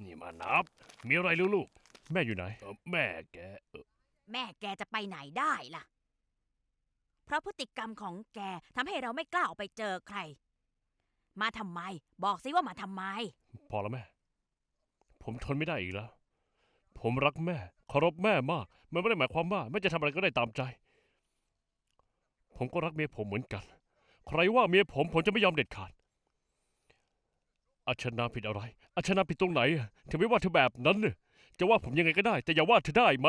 นี่มานับ มีอะไรลูกลูกแม่อยู่ไหนเอ่อแม่แกเอ่อแม่แกจะไปไหนได้ล่ะ เพราะพฤติกรรมของแกทำให้เราไม่กล้าออกไปเจอใคร มาทำไม บอกสิว่ามาทำไม พอแล้วแม่ ผมทนไม่ได้อีกแล้ว ผมรักแม่เคารพแม่มาก มันไม่ได้หมายความว่าแม่จะทำอะไรก็ได้ตามใจ ผมก็รักเมียผมเหมือนกัน ใครว่าเมียผมผมจะไม่ยอมเด็ดขาด อาชนาผิดอะไร อาชนาผิดตรงไหนถึงไม่ว่าเธอแบบนั้นเนี่ยจะว่าผมยังไงก็ได้ แต่อย่าว่าเธอได้ไหม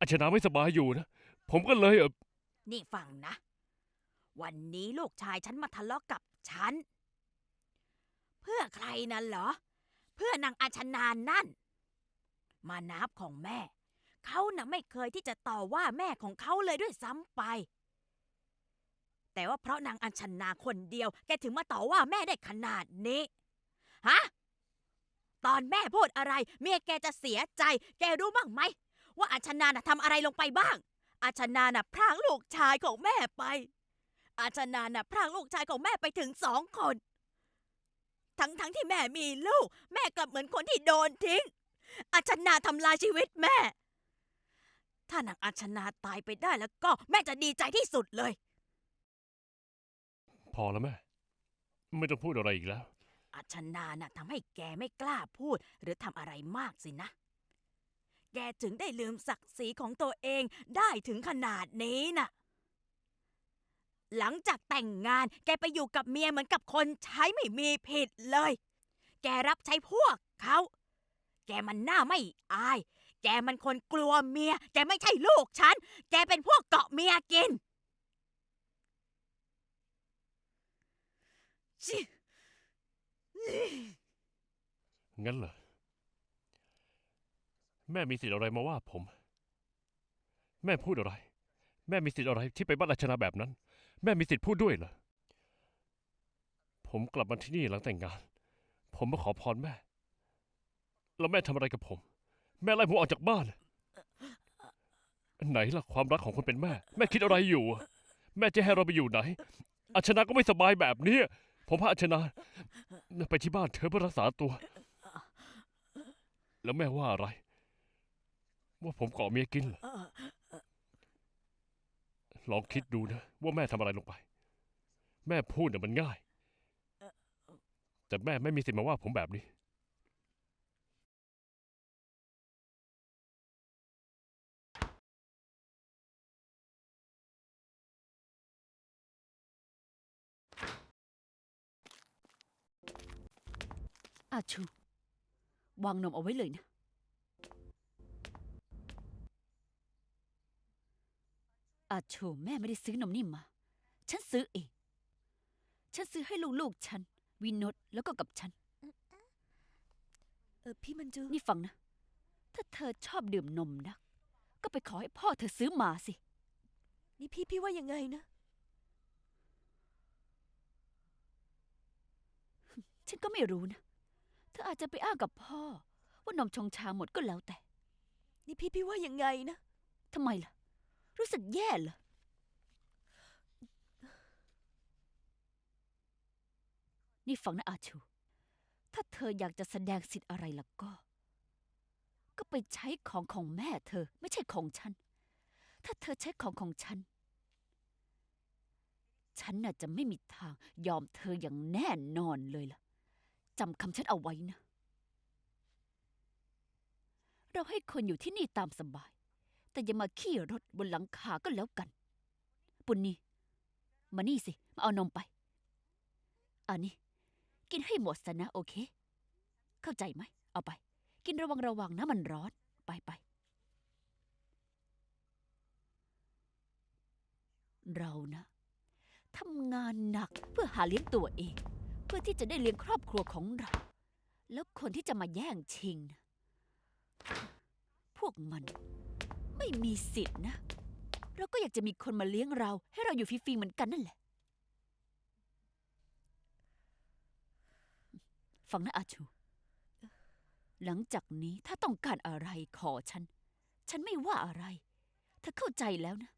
อาชนาไม่สบายอยู่นะ ผมก็เลยเออนี่ฟังนะ วันนี้ลูกชายฉันมาทะเลาะกับฉัน เพื่อใครนั่นเหรอ เพื่อนางอาชนานนั่น มานับของแม่ เขาน่ะไม่เคยที่จะต่อว่าแม่ของเขาเลยด้วยซ้ำไป แต่ว่าเพราะนางอัญชนาคนเดียว แกถึงมาต่อว่าแม่ได้ขนาดนี้ ฮะ ตอนแม่พูดอะไร เมียแกจะเสียใจ แกรู้บ้างไหม ว่าอัญชนาน่ะทำอะไรลงไปบ้าง อาชนาน่ะพรางลูกชายของแม่ไป อาชนาน่ะพรางลูกชายของแม่ไปถึงสองคน ทั้งทั้งที่แม่มีลูก แม่กลับเหมือนคนที่โดนทิ้ง อาชนาทำลายชีวิตแม่ ถ้านางอาชนาตายไปได้แล้วก็แม่จะดีใจที่สุดเลย พอแล้วแม่ ไม่ต้องพูดอะไรอีกแล้ว อาชนาน่ะทำให้แกไม่กล้าพูด หรือทำอะไรมากสินะ แกถึงได้ลืมศักดิ์ศรีของตัวเองได้ถึงขนาดนี้น่ะหลังจากแต่งงานแกไปอยู่กับเมียเหมือนกับคนใช้ไม่มีผิดเลย แกรับใช้พวกเขา แกมันหน้าไม่อาย แกมันคนกลัวเมีย แกไม่ใช่ลูกฉัน แกเป็นพวกเกาะเมียกินชิ งั้นเหรอ แม่มีสิทธิ์อะไรมาว่าผม แม่พูดอะไร แม่มีสิทธิ์อะไรที่ไปบ้านราชนาแบบนั้น แม่มีสิทธิ์พูดด้วยเหรอ ผมกลับมาที่นี่หลังแต่งงาน ผมมาขอพรแม่ แล้วแม่ทำอะไรกับผม แม่ไล่ผมออกจากบ้าน ไหนล่ะความรักของคนเป็นแม่ แม่คิดอะไรอยู่ แม่จะให้เราไปอยู่ไหนอาชนาก็ไม่สบายแบบนี้ ผมพาอาชนา ไปที่บ้านเธอเพื่อรักษาตัว แล้วแม่ว่าอะไร ว่าผมก่อเมียกินเหรอลองคิดดูนะ ว่าแม่ทำอะไรลงไป แม่พูดเนี่ยมันง่าย แต่แม่ไม่มีสิทธิ์มาว่าผมแบบนี้ อาชู วางนมเอาไว้เลยนะ อาชูแม่ไม่ได้ซื้อนมนี่มา ฉันซื้อเอง ฉันซื้อให้ลูกๆฉัน วินดแล้วก็กับฉัน เออพี่มันจูนี่ฟังนะ ถ้าเธอชอบดื่มนมนักก็ไปขอให้พ่อเธอซื้อมาสิ นี่พี่พี่ว่ายังไงนะ ฉันก็ไม่รู้นะเธ ออาจจะไปอ้างกับพ่อ ว่านมชงชาหมดก็แล้วแต่ นี่พี่พี่ว่ายังไงนะทำไมล่ะ รู้สึกแย่เหรอนี่ฟังนะอาชู ถ้าเธออยากจะแสดงสิทธิ์อะไรล่ะก็ ก็ไปใช้ของของแม่เธอไม่ใช่ของฉัน ถ้าเธอใช้ของของฉัน ฉันน่ะจะไม่มีทางยอมเธออย่างแน่นอนเลยล่ะ จำคำฉันเอาไว้นะ เราให้คนอยู่ที่นี่ตามสบาย แต่อย่ามาขี่รถบนหลังคาก็แล้วกัน ปุณนีมานี่สิ มาเอานมไป อันนี้ กินให้หมดซะนะ โอเค เข้าใจไหม เอาไป กินระวังระวังนะมันร้อน ไปไป เรานะทำงานหนักเพื่อหาเลี้ยงตัวเอง พื่อที่จะได้เลี้ยงครอบครัวของเรา แล้วคนที่จะมาแย่งชิงนะพวกมันไม่มีสิทธินะ เราก็อยากจะมีคนมาเลี้ยงเรา ให้เราอยู่ฟรีๆเหมือนกันนั่นแหละ ฟังนะอาชู หลังจากนี้ถ้าต้องการอะไรขอฉัน ฉันไม่ว่าอะไร เธอเข้าใจแล้วนะ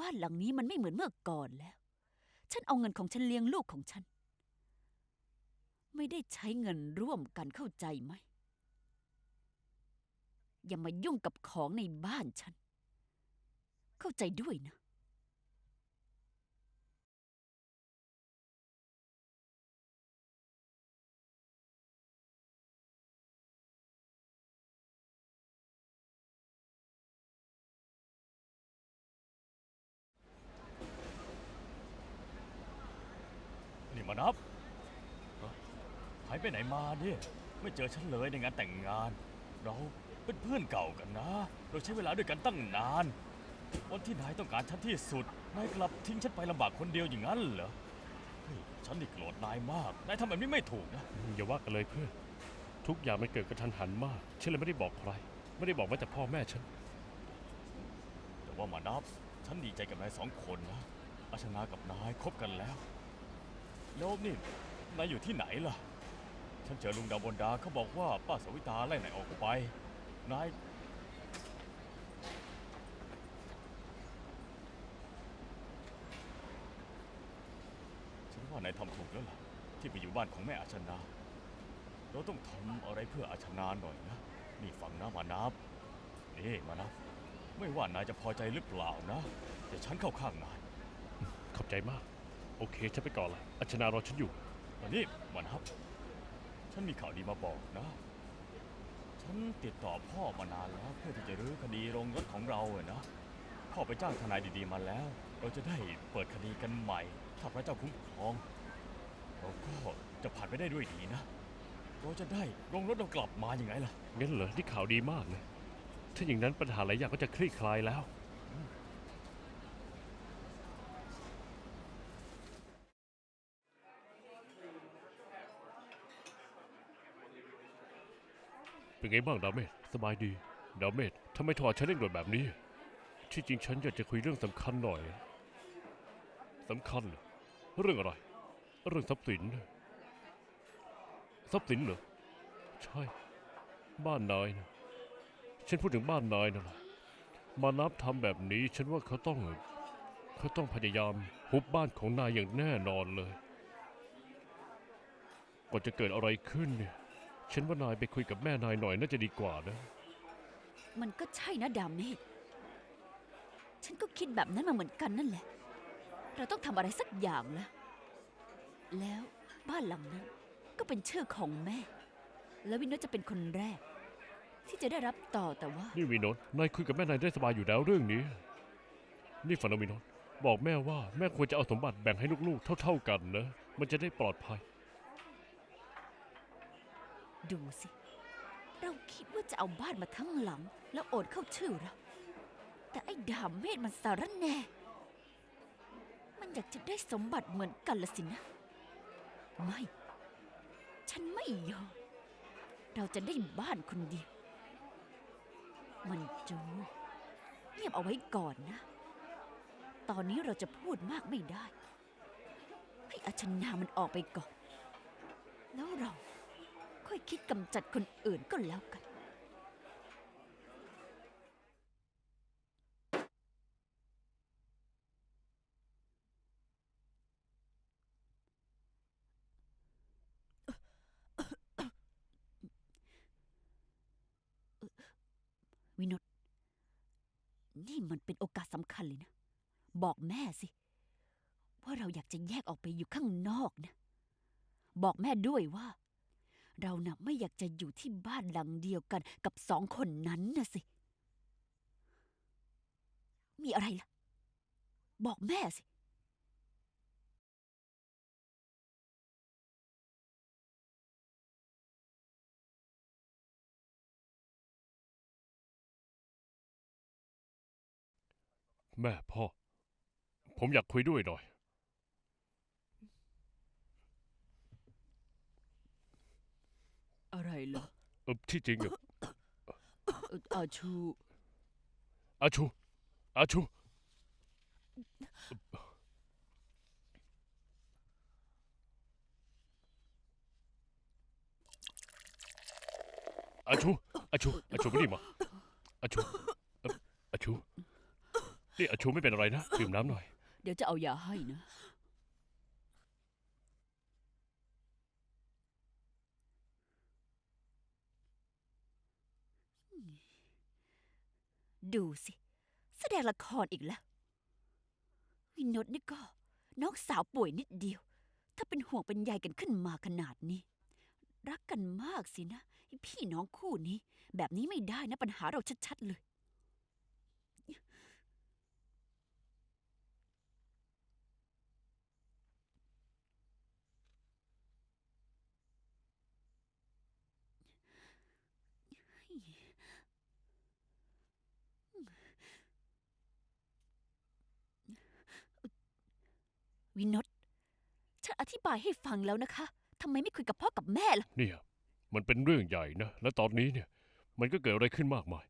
บ้านหลังนี้มันไม่เหมือนเมื่อก่อนแล้ว ฉันเอาเงินของฉันเลี้ยงลูกของฉัน ไม่ได้ใช้เงินร่วมกันเข้าใจไหม อย่ามายุ่งกับของในบ้านฉัน เข้าใจด้วยนะ นี่มานับเอ้อหายไปไหนมาเนี่ยไม่เจอฉันเลยในงานแต่งงาน เราเป็นเพื่อนเก่ากันนะ เราใช้เวลาด้วยกันตั้งนาน วันที่นายต้องการฉันที่สุด นายกลับทิ้งฉันไปลำบากคนเดียวอย่างนั้นเหรอเฮ้ยฉันนี่โกรธนายมาก นายทำแบบนี้ไม่ถูกนะ อย่าว่ากันเลยเพื่อน ทุกอย่างมันเกิดกระทันหันมาก ฉันเลยไม่ได้บอกใคร ไม่ได้บอกแม้แต่พ่อแม่ฉัน แต่ว่ามานับ ฉันดีใจกับนายสองคนนะอาชนากับนายคบกันแล้ว แล้วนี่นายอยู่ที่ไหนล่ะ ฉันเจอลุงดาวบนดาเขาบอกว่าป้าสวิตาไล่นายออกไป นาย ฉันว่านายทำถูกแล้วล่ะ ที่ไปอยู่บ้านของแม่อาชนา เราต้องทำอะไรเพื่ออาชนาหน่อยนะ นี่ฟังนะมานับ นี่มานับ ไม่ว่านายจะพอใจหรือเปล่านะ แต่ฉันเข้าข้างนาย ขอบใจมาก โอเคฉันไปก่อนละอัชนารอฉันอยู่วันนี้มานับ ฉันมีข่าวดีมาบอกนะ ฉันติดต่อพ่อมานานแล้วเพื่อที่จะรื้อคดีโรงรถของเราอะนะพ่อไปจ้างทนายดีๆมาแล้ว เราจะได้เปิดคดีกันใหม่ ถ้าพระเจ้าคุ้มครองเราก็จะผ่านไปได้ด้วยดีนะ เราจะได้โรงรถเรากลับมาอย่างไงล่ะ งั้นเหรอนี่ข่าวดีมากเลย ถ้าอย่างนั้นปัญหาหลายอย่างก็จะคลี่คลายแล้ว เป็นไงบ้างดาเมจสบายดี ดาเมจทำไมโทรหาฉันเร่งด่วนแบบนี้ ที่จริงฉันอยากจะคุยเรื่องสำคัญหน่อยสำคัญเหรอเรื่องอะไร เรื่องทรัพย์สิน ทรัพย์สินเหรอ ใช่ บ้านนายนะฉันพูดถึงบ้านนายนั่นแหละมานับทำแบบนี้ ฉันว่าเขาต้อง เขาต้องพยายามหุบบ้านของนายอย่างแน่นอนเลย ก่อนจะเกิดอะไรขึ้นเนี่ย ฉันว่านายไปคุยกับแม่นายหน่อยน่าจะดีกว่านะ มันก็ใช่นะดาเมจฉันก็คิดแบบนั้นมาเหมือนกันนั่นแหละ เราต้องทำอะไรสักอย่างแล้วแล้วบ้านหลังนั้นก็เป็นชื่อของแม่ แล้ววินโนจะเป็นคนแรก ที่จะได้รับต่อแต่ว่า นี่วินนท์นายคุยกับแม่นายได้สบายอยู่แล้วเรื่องนี้ นี่ฝันนะวินนท์บอกแม่ว่าแม่ควรจะเอาสมบัติแบ่งให้ลูกๆ เท่า ๆกันนะ มันจะได้ปลอดภัย ดูสิ เราคิดว่าจะเอาบ้านมาทั้งหลัง แล้วโอนเข้าชื่อเรา แต่ไอ้ดาเมธมันสารแน่ มันอยากจะได้สมบัติเหมือนกันละสินะ ไม่ ฉันไม่ยอม เราจะได้บ้านคนเดียว มันจูเงียบเอาไว้ก่อนนะ ตอนนี้เราจะพูดมากไม่ได้ ให้อาชนามันออกไปก่อน แล้วเรา อยคิดกำจัดคนอื่นก็แล้วกัน วินดนี่มันเป็นโอกาสสำคัญเลยนะ บอกแม่สิ ว่าเราอยากจะแยกออกไปอยู่ข้างนอกนะ บอกแม่ด้วยว่า เราน่ะไม่อยากจะอยู่ที่บ้านหลังเดียวกันกับสองคนนั้นนะสิ มีอะไรล่ะ บอกแม่สิ แม่พ่อ ผมอยากคุยด้วยหน่อย อะไรเหรอเออที่จริงอะอาชู อาชู อาชู อาชู อาชู อาชูมานี่มา อาชูเอ่ออาชู นี่อาชูไม่เป็นอะไรนะ ดื่มน้ำหน่อย เดี๋ยวจะเอายาให้นะ ดูสิ แสดงละครอีกแล้ว วินดนี่ก็ น้องสาวป่วยนิดเดียว ถ้าเป็นห่วงเป็นใยกันขึ้นมาขนาดนี้ รักกันมากสินะ พี่น้องคู่นี้ แบบนี้ไม่ได้นะปัญหาเราชัดๆเลย วินดฉันอธิบายให้ฟังแล้วนะคะทำไมไม่คุยกับพ่อกับแม่ล่ะ เนี่ยมันเป็นเรื่องใหญ่นะ และตอนนี้เนี่ย มันก็เกิดอะไรขึ้นมากมาย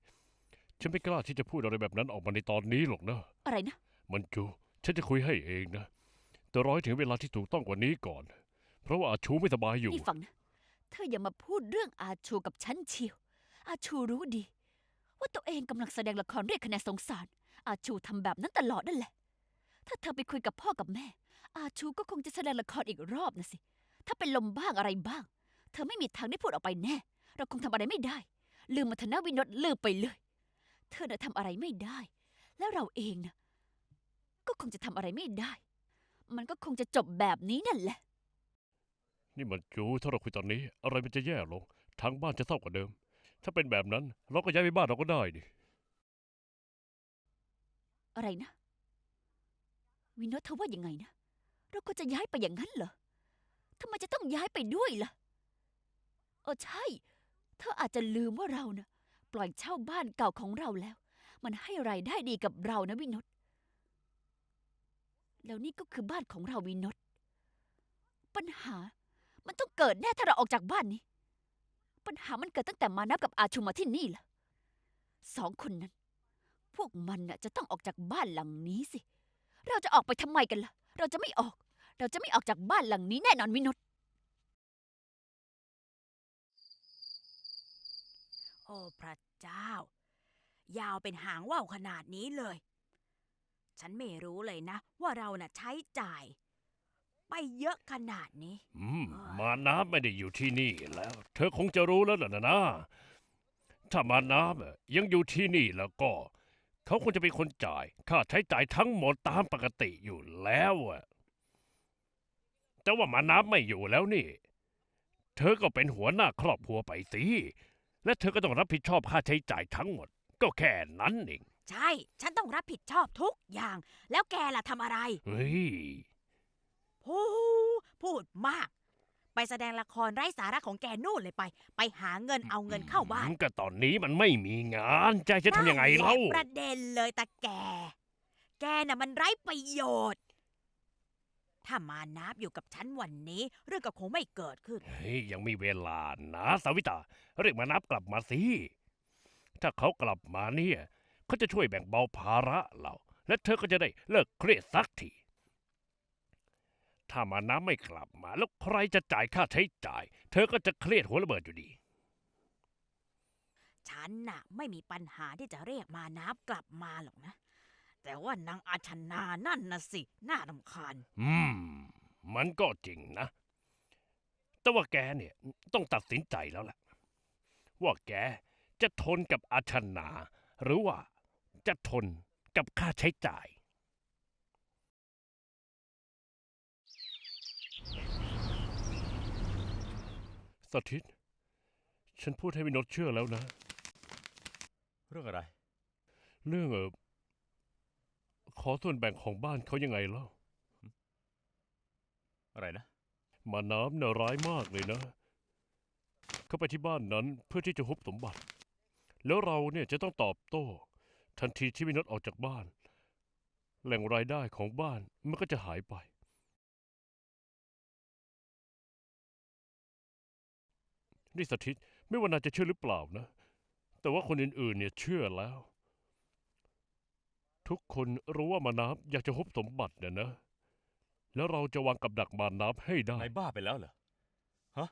ฉันไม่กล้าที่จะพูดอะไรแบบนั้นออกมาในตอนนี้หรอกนะ อะไรนะ มันจู ฉันจะคุยให้เองนะ แต่ร้อยถึงเวลาที่ถูกต้องกว่านี้ก่อน เพราะว่าอาชูไม่สบายอยู่ นี่ฟังนะ เธออย่ามาพูดเรื่องอาชูกับฉันเชียว อาชูรู้ดี ว่าตัวเองกำลังแสดงละครเรียกคะแนนสงสาร อาชูทำแบบนั้นตลอดนั่นแหละ ถ้าเธอไปคุยกับพ่อกับแม่ อาชูก็คงจะแสดงละครอีกรอบนะสิ ถ้าเป็นลมบ้างอะไรบ้าง เธอไม่มีทางได้พูดออกไปแน่ เราคงทำอะไรไม่ได้ ลืมมาเถอะนะวินดลืมไปเลย เธอน่ะทำอะไรไม่ได้ แล้วเราเองนะก็คงจะทำอะไรไม่ได้ มันก็คงจะจบแบบนี้นั่นแหละ นี่มันจูถ้าเราคุยตอนนี้ อะไรมันจะแย่ลง ทางบ้านจะเศร้ากว่าเดิม ถ้าเป็นแบบนั้น เราก็ย้ายไปบ้านเราก็ได้ดิอะไรนะ วินโนตเธอว่ายังไงนะ เราก็จะย้ายไปอย่างนั้นเหรอทำไมจะต้องย้ายไปด้วยล่ะเออใช่ เธออาจจะลืมว่าเรานะปล่อยเช่าบ้านเก่าของเราแล้ว มันให้ไรายได้ดีกับเรานะวินโนตแล้วนี่ก็คือบ้านของเราวินโนตปัญหา มันต้องเกิดแน่ถ้าเราออกจากบ้านนี้ ปัญหามันเกิดตั้งแต่มานับกับอาชุมมาที่นี่ล่ะสองคนนั้น พวกมันน่ะจะต้องออกจากบ้านหลังนี้สิเราจะออกไปทำไมกันล่ะ เราจะไม่ออก เราจะไม่ออกจากบ้านหลังนี้แน่นอนวินดโอ้พระเจ้า ยาวเป็นหางว่าวขนาดนี้เลย ฉันไม่รู้เลยนะ ว่าเราน่ะใช้จ่าย ไปเยอะขนาดนี้ อืมมาน้ำไม่ได้อยู่ที่นี่แล้ว เธอคงจะรู้แล้วล่ะนะนะถ้ามาน้ำอะยังอยู่ที่นี่แล้วก็ เขาคงจะเป็นคนจ่ายค่าใช้จ่ายทั้งหมดตามปกติอยู่แล้วอะแต่ว่ามาน้ำไม่อยู่แล้วนี่ เธอก็เป็นหัวหน้าครอบครัวไปสิและเธอก็ต้องรับผิดชอบค่าใช้จ่ายทั้งหมด ก็แค่นั้นเองใช่ ฉันต้องรับผิดชอบทุกอย่าง แล้วแกล่ะทำอะไร เฮ้ย พูพูดมาก ไปแสดงละครไร้สาระของแกนู่นเลยไป ไปหาเงินเอาเงินเข้าบ้านก็ตอนนี้มันไม่มีงานใจะจะทำยังไงเล่า นั่นแหละประเด็นเลยตาแก แกน่ะมันไร้ประโยชน์ ถ้ามานับอยู่กับฉันวันนี้ เรื่องก็คงไม่เกิดขึ้น เฮ้ยยังมีเวลานะสาวิตาเรียกมานับกลับมาสิ ถ้าเขากลับมาเนี่ยเขาจะช่วยแบ่งเบาภาระเรา และเธอก็จะได้เลิกเครียดสักที ถ้ามาน้ำไม่กลับมา แล้วใครจะจ่ายค่าใช้จ่าย เธอก็จะเครียดหัวระเบิดอยู่ดี ฉันน่ะ ไม่มีปัญหาที่จะเรียกมานับกลับมาหรอกนะ แต่ว่านางอาชนานั่นนะสิ น่ารำคาญ อืม มันก็จริงนะ แต่ว่าแกเนี่ย ต้องตัดสินใจแล้วล่ะ ว่าแกจะทนกับอาชนา หรือว่าจะทนกับค่าใช้จ่าย สถิต ฉันพูดให้วินดเชื่อแล้วนะ เรื่องอะไร เรื่องเออขอส่วนแบ่งของบ้านเขายังไงเล่าอะไรนะ มาน้ำเนี่ยร้ายมากเลยนะ เขาไปที่บ้านนั้นเพื่อที่จะฮุบสมบัติ แล้วเราเนี่ยจะต้องตอบโต้ ทันทีที่วินดออกจากบ้าน แหล่งรายได้ของบ้านมันก็จะหายไป นี่สถิตไม่ว่านายจะเชื่อหรือเปล่านะ แต่ว่าคนอื่นๆ เนี่ยเชื่อแล้ว ทุกคนรู้ว่ามาน้ำอยากจะฮุบสมบัติเนี่ยนะ แล้วเราจะวางกับดักมาน้ำให้ได้นายบ้าไปแล้วเหรอ ฮะ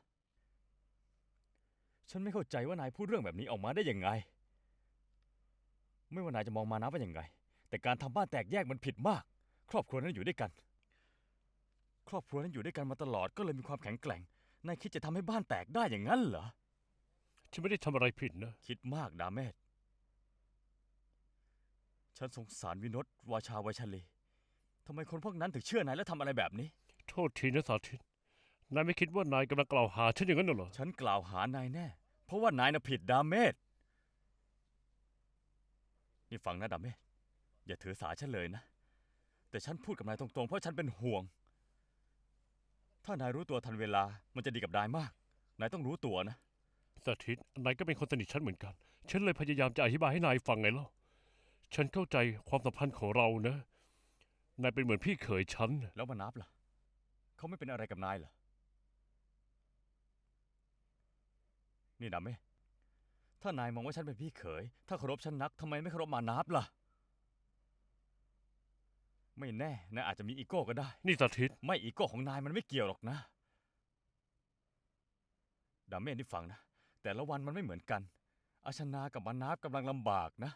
ฉันไม่เข้าใจว่านายพูดเรื่องแบบนี้ออกมาได้ยังไง ไม่ว่านายจะมองมานะว่ายังไง แต่การทำบ้านแตกแยกมันผิดมาก ครอบครัวนั้นอยู่ด้วยกัน ครอบครัวนั้นอยู่ด้วยกันมาตลอดก็เลยมีความแข็งแกร่ง นายคิดจะทำให้บ้านแตกได้อย่างนั้นเหรอ ฉันไม่ได้ทำอะไรผิดนะ คิดมากดาเมศฉันสงสารวินตวาชาวาชลีทำไมคนพวกนั้นถึงเชื่อนายและทำอะไรแบบนี้ โทษทีนะสาธิต นายไม่คิดว่านายกำลังกล่าวหาฉันอย่างนั้นเหรอ ฉันกล่าวหานายแน่ เพราะว่านายน่ะผิดดาเมศนี่ฟังนะดาเมศอย่าถือสาฉันเลยนะ แต่ฉันพูดกับนายตรงๆ เพราะฉันเป็นห่วง ถ้านายรู้ตัวทันเวลา มันจะดีกับนายมาก นายต้องรู้ตัวนะสาธิตนายก็เป็นคนสนิทฉันเหมือนกัน ฉันเลยพยายามจะอธิบายให้นายฟังไงเล่า ฉันเข้าใจความสัมพันธ์ของเรานะ นายเป็นเหมือนพี่เขยฉันน่ะแล้วมานับล่ะ เขาไม่เป็นอะไรกับนายเหรอ นี่ดาเมศถ้านายมองว่าฉันเป็นพี่เขย ถ้าเคารพฉันนักทำไมไม่เคารพมานับล่ะ ไม่แน่นายอาจจะมีอีโก้ก็ได้ นี่สาธิต ไม่อีโก้ของนายมันไม่เกี่ยวหรอกนะ ดาเมนที่ฟังนะ แต่ละวันมันไม่เหมือนกัน อาชนากับมานาบกำลังลำบากนะ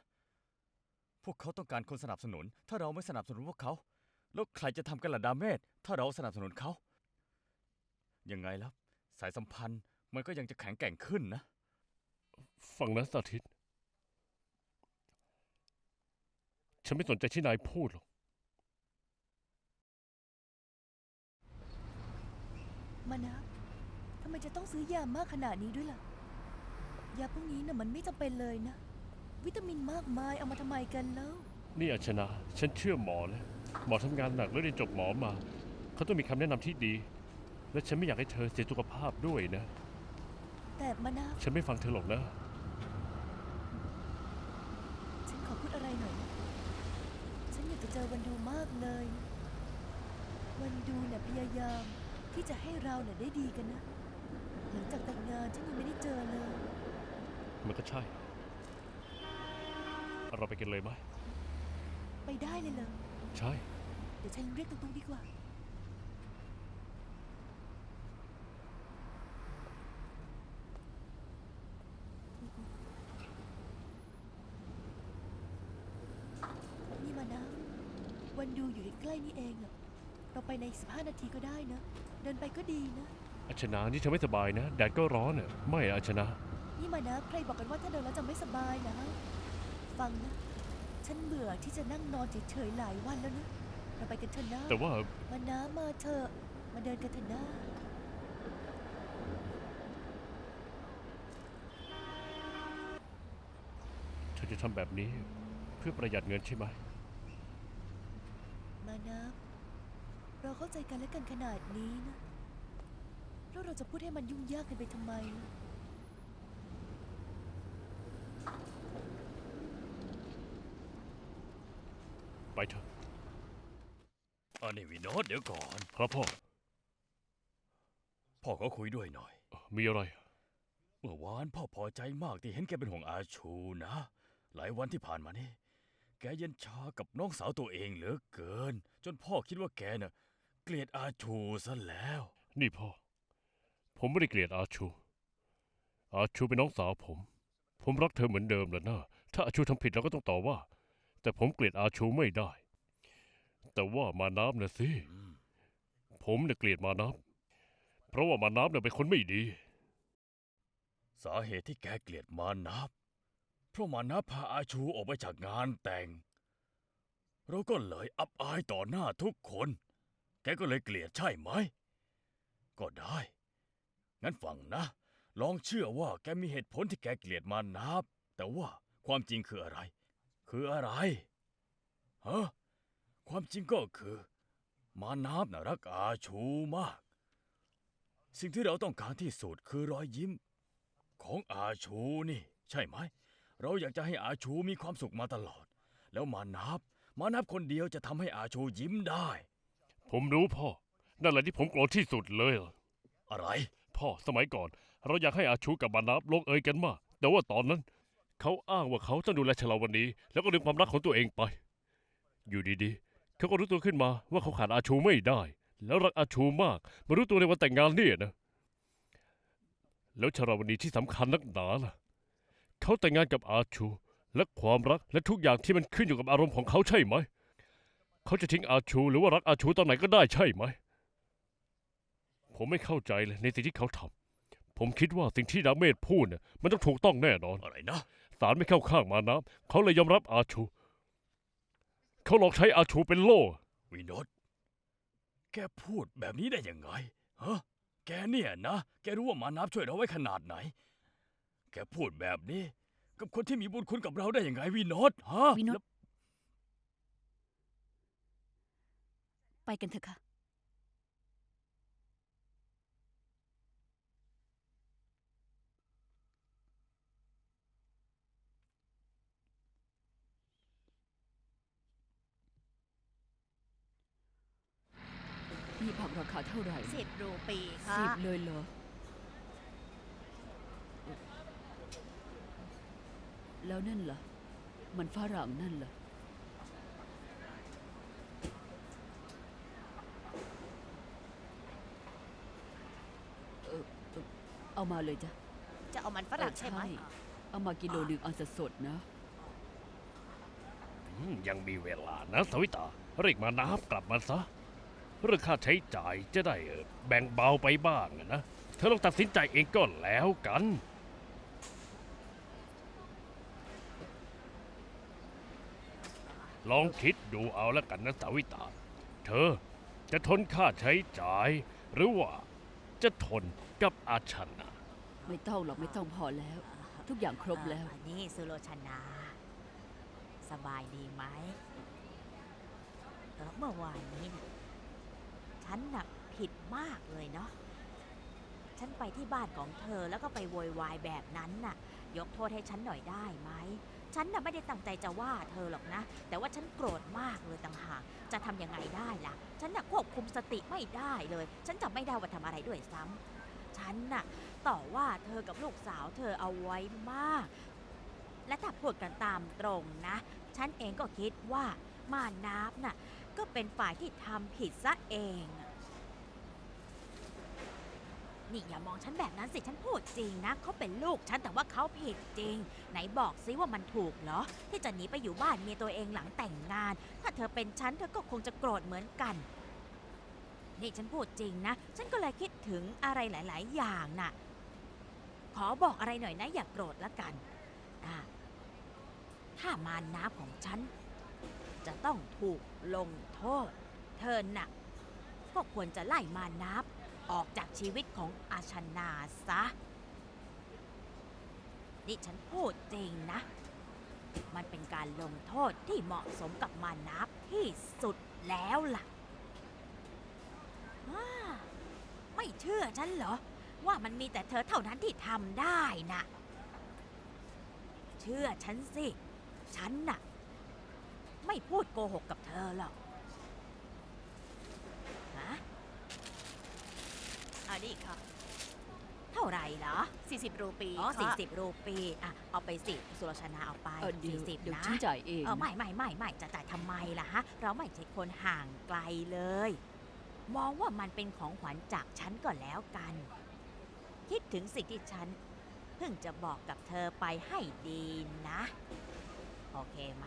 พวกเขาต้องการคนสนับสนุน ถ้าเราไม่สนับสนุนพวกเขา แล้วใครจะทำกันล่ะดาเมนถ้าเราสนับสนุนเขา ยังไงแล้วสายสัมพันธ์มันก็ยังจะแข็งแกร่งขึ้นนะ ฟังนะสาธิต ฉันไม่สนใจที่นายพูดหรอก มานะทำไมจะต้องซื้อยามากขนาดนี้ด้วยล่ะ ยาพวกนี้น่ะมันไม่จำเป็นเลยนะ วิตามินมากมายเอามาทำไมกันแล้ว นี่อาชนาฉันเชื่อหมอนะหมอทำงานหนักแล้วเรียนจบหมอมา เขาต้องมีคำแนะนำที่ดี และฉันไม่อยากให้เธอเสียสุขภาพด้วยนะ แต่มานะ ฉันไม่ฟังเธอหรอกนะ ฉันขอพูดอะไรหน่อยนะฉันอยากจะเจอวันดูมากเลยนะวันดูเนี่ยพยายาม ที่จะให้เราเนี่ยได้ดีกันนะ หลังจากแต่งงานฉันยังไม่ได้เจอเลย มันก็ใช่ เราไปกันเลยไหม ไปได้เลยเหรอใช่ เดี๋ยวฉันเรียกตุ้งๆดีกว่า นี่มานะ วันดูอยู่ใกล้ๆนี่เองอะเราไปในอีก15นาทีก็ได้นะ เดินไปก็ดีนะอาชนานี่เธอไม่สบายนะ แดดก็ร้อนน่ะไม่อะอาชนา นี่มานะ ใครบอกกันว่าถ้าเดินแล้วจะไม่สบายนะฟังนะ ฉันเบื่อที่จะนั่งนอนเฉยๆหลายวันแล้วนะ เราไปกันเถอะนะแต่ว่ามานะมาเถอะ มาเดินกันเถอะนะ เธอจะทำแบบนี้เพื่อประหยัดเงินใช่ไหม มานะ เราเข้าใจกันและกันขนาดนี้นะ แล้วเราจะพูดให้มันยุ่งยากกันไปทำไมล่ะไปเถอะอันนี้วินโนตเดี๋ยวก่อน ครับพ่อพ่อขอคุยด้วยหน่อยมีอะไร เมื่อวานพ่อพอใจมากที่เห็นแกเป็นห่วงอาชูนะ หลายวันที่ผ่านมานี่ แกเย็นชากับน้องสาวตัวเองเหลือเกิน จนพ่อคิดว่าแกน่ะ เกลียดอาชูซะแล้ว นี่พ่อ ผมไม่ได้เกลียดอาชู อาชูเป็นน้องสาวผม ผมรักเธอเหมือนเดิมแหละนะถ้าอาชูทำผิดเราก็ต้องต่อว่า แต่ผมเกลียดอาชูไม่ได้ แต่ว่ามานับนะสิอืมผมเนี่ยเกลียดมานับเพราะว่ามานับเนี่ยเป็นคนไม่ดี สาเหตุที่แกเกลียดมานับ เพราะมานับพาอาชูออกไปจากงานแต่ง เราก็เลยอับอายต่อหน้าทุกคน แกก็เลยเกลียดใช่ไหม ก็ได้ งั้นฟังนะ ลองเชื่อว่าแกมีเหตุผลที่แกเกลียดมานับ แต่ว่าความจริงคืออะไร คืออะไร ฮะ ความจริงก็คือ มานับน่ะรักอาชูมาก สิ่งที่เราต้องการที่สุดคือรอยยิ้ม ของอาชูนี่ ใช่ไหม เราอยากจะให้อาชูมีความสุขมาตลอด แล้วมานับ มานับคนเดียวจะทำให้อาชูยิ้มได้ ผมรู้พ่อ นั่นแหละที่ผมโกรธที่สุดเลย อะอะไร พ่อสมัยก่อน เราอยากให้อาชูกับมานับลงเอยกันมาก แต่ว่าตอนนั้น เขาอ้างว่าเขาจะดูแลชลาวันนี้ แล้วก็ลืมความรักของตัวเองไป อยู่ดีๆ เขาก็รู้ตัวขึ้นมาว่าเขาขาดอาชูไม่ได้ แล้วรักอาชูมาก มารู้ตัวในวันแต่งงานเนี่ยนะ แล้วชลาวันนี้ที่สำคัญนักหนาล่ะ เขาแต่งงานกับอาชู และความรักและทุกอย่างที่มันขึ้นอยู่กับอารมณ์ของเขาใช่ไหม เขาจะทิ้งอาชูหรือว่ารักอาชูตอนไหนก็ได้ใช่ไหม ผมไม่เข้าใจเลยในสิ่งที่เขาทำผมคิดว่าสิ่งที่ดาเมจพูดเนี่ยมันต้องถูกต้องแน่นอนอะไรนะศาลไม่เข้าข้างมานับเขาเลยยอมรับอาชู เขาหลอกใช้อาชูเป็นโล่ วินดแกพูดแบบนี้ได้ยังไงฮะแกเนี่ยนะ แกรู้ว่ามานับช่วยเราไว้ขนาดไหน แกพูดแบบนี้ กับคนที่มีบุญคุณกับเราได้ยังไงวินดฮะวินแล้ว ด ไปกันเถอะค่ะ นี่ผักราคาเท่าไหร่สิบรูปีค่ะ สิบเลยเหรอ แล้วนั่นล่ะ มันฝรั่งนั่นล่ะ เออเออ เอามาเลยจ้ะจะเอามันฝรั่งใช่ไหมเอามากิโลหนึ่งเอาสดๆนะ อืมยังมีเวลานะสวิตาเรียกมานับกลับมาซะเรื่องค่าใช้จ่ายจะได้เอ่อแบ่งเบาไปบ้างอะนะเธอลองตัดสินใจเองก็แล้วกัน ลองคิดดูเอาแล้วกันนะสาวิตา เธอจะทนค่าใช้จ่าย หรือว่าจะทน กับอาชนะ ไม่ต้องหรอกไม่ต้องพอแล้ว ทุกอย่างครบแล้วอันนี้สุโลชนา สบายดีไหมเออเมื่อวานนี้น่ะฉันน่ะผิดมากเลยเนาะ ฉันไปที่บ้านของเธอแล้วก็ไปโวยวายแบบนั้นน่ะ ยกโทษให้ฉันหน่อยได้ไหม ฉันน่ะไม่ได้ตั้งใจจะว่าเธอหรอกนะ แต่ว่าฉันโกรธมากเลยต่างหาก จะทำยังไงได้ล่ะ ฉันน่ะควบคุมสติไม่ได้เลย ฉันจำไม่ได้ว่าทำอะไรด้วยซ้ำ ฉันน่ะต่อว่าเธอกับลูกสาวเธอเอาไว้มาก และถ้าพูดกันตามตรงนะ ฉันเองก็คิดว่ามานาบน่ะก็เป็นฝ่ายที่ทำผิดซะเอง นี่อย่ามองฉันแบบนั้นสิฉันพูดจริงนะเขาเป็นลูกฉันแต่ว่าเขาผิดจริง ไหนบอกซิว่ามันถูกเหรอ ที่จะหนีไปอยู่บ้านเมียตัวเองหลังแต่งงาน ถ้าเธอเป็นฉันเธอก็คงจะโกรธเหมือนกัน นี่ฉันพูดจริงนะ ฉันก็เลยคิดถึงอะไรหลาย ๆ อย่างน่ะ ขอบอกอะไรหน่อยนะอย่ากโกรธละกันอะถ้ามารน้ำของฉัน จะต้องถูกลงโทษ เธอน่ะก็ควรจะไล่มารน้ำออกจากชีวิตของอาชนาซะ นี่ฉันพูดจริงนะ มันเป็นการลงโทษที่เหมาะสมกับมานับที่สุดแล้วล่ะ ว้าไม่เชื่อฉันเหรอ ว่ามันมีแต่เธอเท่านั้นที่ทำได้นะเชื่อฉันสิ ฉันน่ะ ไม่พูดโกหกกับเธอหรอกฮะอันนี้ค่ะ เท่าไหร่เหรอ 40 รูปีอ๋อค่ะสี่สิบรูปีอะเอาไปสิสุรชนาเอาไปเออเดี๋ยวสี่สิบเดี๋ยวนะฉันจ่ายเองเออนะไม่ไม่ไม่ไม่จะจ่ายทำไมล่ะฮะ เราไม่ใช่คนห่างไกลเลย มองว่ามันเป็นของขวัญจากฉันก็แล้วกัน คิดถึงสิ่งที่ฉัน เพิ่งจะบอกกับเธอไปให้ดีนะ โอเคไหม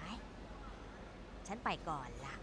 ฉันไปก่อนละ